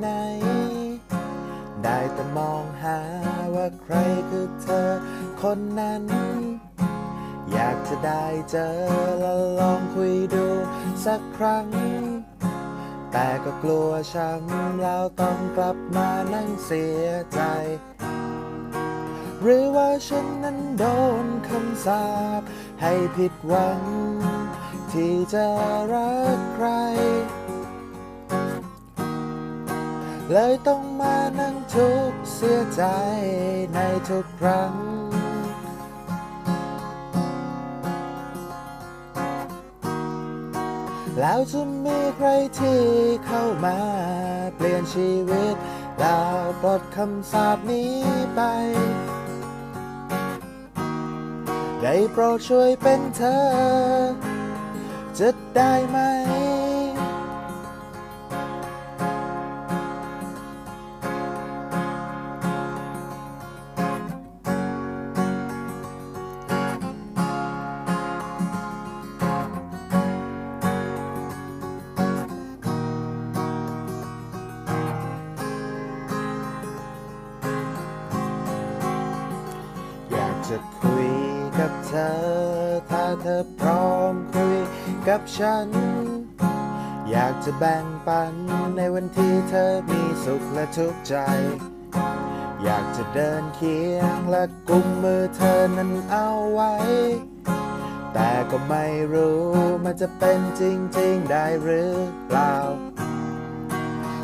ไหน ได้แต่มองหาว่าใครคือเธอคนนั้น อยากจะได้เจอและลองคุยดูสักครั้ง แต่ก็กลัวช้ำแล้วต้องกลับมานั่งเสียใจ หรือว่าฉันนั้นโดนคำสาปให้ผิดหวัง ที่จะรักใคร เลยต้องมานั่งทุกข์เสียใจในทุกครั้ง แล้วจะมีใครที่เข้ามาเปลี่ยนชีวิตแล้วปลดคำสาปนี้ไป ได้โปรดช่วยเป็นเธอ จะได้ไหม จะคุยกับเธอ ถ้าเธอพร้อมคุยกับฉัน อยากจะแบ่งปันในวันที่เธอมีสุขและทุกข์ใจ อยากจะเดินเคียงและกุมมือเธอนั้นเอาไว้ แต่ก็ไม่รู้มันจะเป็นจริง ๆ ได้หรือเปล่า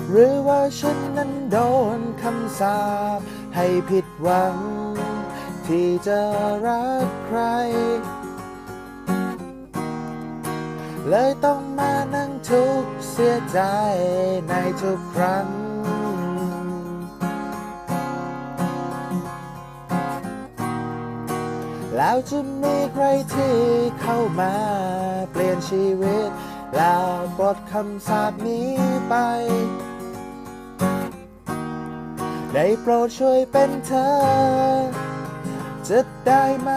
หรือว่าฉันนั้นโดนคำสาปให้ผิดหวัง ที่จะรักใคร เลยต้องมานั่งทุกข์เสียใจในทุกครั้ง แล้วจะมีใครที่เข้ามาเปลี่ยนชีวิต แล้วปลดคำสาปนี้ไปได้โปรดช่วยเป็นเธอ จะได้ไหม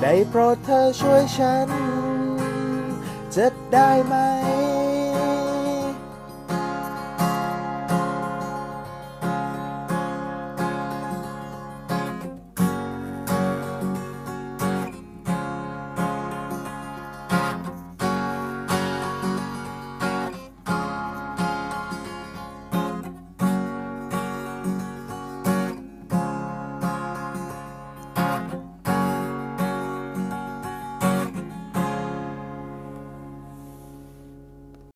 ได้โปรดเธอช่วยฉัน จะได้ไหม